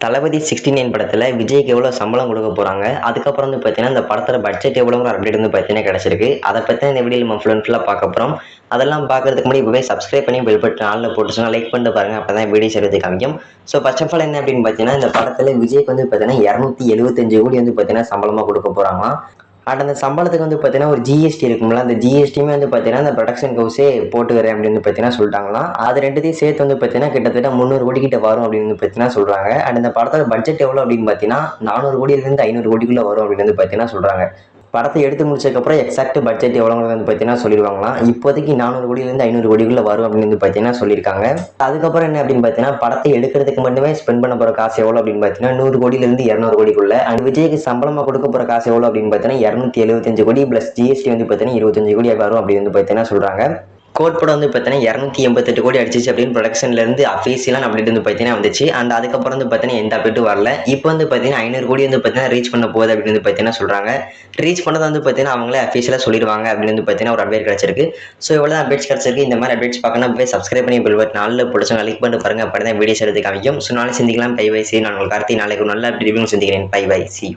தளபதி sixty nine படத்தில் விஜய்க்கு எவ்வளோ சம்பளம் கொடுக்க போகிறாங்க அதுக்கப்புறம் வந்து பார்த்தீங்கன்னா இந்த படத்தோட பட்ஜெட் எவ்வளோங்கிற அப்டேட் வந்து பார்த்தீங்கன்னா கிடச்சிருக்கு. அதை பற்றி இந்த வீடியோ நம்ம ஃபுல் ஃபுல்லாக பார்க்க போகிறோம் அதெல்லாம் பார்க்கறதுக்கு முன்னாடி இப்போவே சப்ஸ்கிரைப் பண்ணி பெல் பட்டன் ஆளில் போட்டுச்சுன்னா லைக் பண்ணிட்டு பாருங்க. அப்போ தான் வீடியோ செய்கிறது காமிக்கும். ஸோ ஃபர்ஸ்ட் ஆஃப் ஆல் என்ன அப்படின்னு பார்த்தீங்கன்னா இந்த படத்தில் விஜய்க்கு வந்து பார்த்தீங்கன்னா இரநூத்தி எழுபத்தஞ்சு கோடி வந்து பார்த்தீங்கன்னா சம்பளமாக கொடுக்க போகிறாங்களாம் அண்ட் அந்த சம்பளத்துக்கு வந்து பார்த்தீங்கன்னா ஒரு ஜிஎஸ்டி இருக்கும்ல அந்த ஜிஎஸ்டியுமே வந்து பார்த்தீங்கன்னா அந்த ப்ரொடக்ஷன் ஹவுஸே போட்டுக்கிறேன் அப்படின்னு வந்து பார்த்தீங்கன்னா சொல்லிட்டாங்களாம். அது ரெண்டுத்தையும் சேர்த்து வந்து பார்த்தீங்கன்னா கிட்டத்தட்ட முந்நூறு கோடி கிட்ட வரும் அப்படின்னு வந்து பார்த்தீங்கன்னா சொல்கிறாங்க அண்ட் இந்த படத்தோட பட்ஜெட் எவ்வளோ அப்படின்னு பார்த்தீங்கன்னா நானூறு கோடியிலேருந்து ஐநூறு கோடிக்குள்ளே வரும் அப்படின்னு வந்து பார்த்தீங்கன்னா சொல்கிறாங்க படத்தை எடுத்து முடிச்சதுக்கப்புறம் எக்ஸாக்ட் பட்ஜெட் எவ்வளோங்கிறது வந்து பார்த்தீங்கன்னா சொல்லிடுவாங்களாம். இப்போதைக்கு நானூறு கோடியிலேருந்து ஐநூறு கோடிக்குள்ளே வரும் அப்படின்னு வந்து பார்த்தீங்கன்னா சொல்லியிருக்காங்க. அதுக்கப்புறம் என்ன அப்படின்னு பார்த்தீங்கன்னா படத்தை எடுக்கிறதுக்கு மட்டுமே ஸ்பெண்ட் பண்ண போகிற காசு எவ்வளோ அப்படின்னு பார்த்தீங்கன்னா நூறு கோடியிலேருந்து இரநூறு கோடிக்குள்ள. அண்ட் விஜய்க்கு சம்பளமாக கொடுக்க போகிற காசு எவ்வளோ அப்படின்னு பார்த்தீங்கன்னா இரநூத்தி எழுபத்தஞ்சு கோடி ப்ளஸ் ஜிஎஸ்டி வந்து பார்த்தீங்கன்னா இருபத்தஞ்சு கோடி வரும் அப்படின்னு வந்து பார்த்தீங்கன்னா சொல்கிறாங்க கோட் படம் வந்து பார்த்தீங்கன்னா இரநூத்தி எண்பத்தெட்டு கோடி அடிச்சிச்சு அப்படின்னு ப்ரொடக்ஷன்லேருந்து அஃபீஷியலாக அப்டேட் வந்து பார்த்தீங்கன்னா வந்துச்சு. அண்ட் அதுக்கப்புறம் வந்து பார்த்தீங்கன்னா எந்த அப்டேட்டும் வரல. இப்போ வந்து பார்த்தீங்கன்னா ஐநூறு கோடி வந்து பார்த்தீங்கன்னா ரீச் பண்ண போகுது அப்படின்னு வந்து பார்த்தீங்கன்னா சொல்கிறாங்க ரீச் பண்ணதை வந்து பார்த்தீங்கன்னா அவங்களே அஃபீஷியலாக சொல்லிடுவாங்க அப்படின்னு வந்து பார்த்தீங்கன்னா ஒரு அப்டேட் கிடச்சிருக்கு. ஸோ எவ்வளோ அப்டேட்ஸ் கிடச்சிருக்கு. இந்த மாதிரி அப்டேட்ஸ் பார்க்கணும் போய் சப்ஸ்கிரைப் பண்ணி பில் பட் நாளில் பிடிச்சவங்க லைக் பண்ணிட்டு பாருங்க. அப்படி தான் வீடியோஸ் எடுத்து காமிக்கும். ஸோ நாளை சிந்திக்கலாம். பை பை சி நான் உங்களுக்கு கார்த்தி நாளைக்கு ஒரு நல்ல அப்டேட் சந்திக்கிறேன். By by C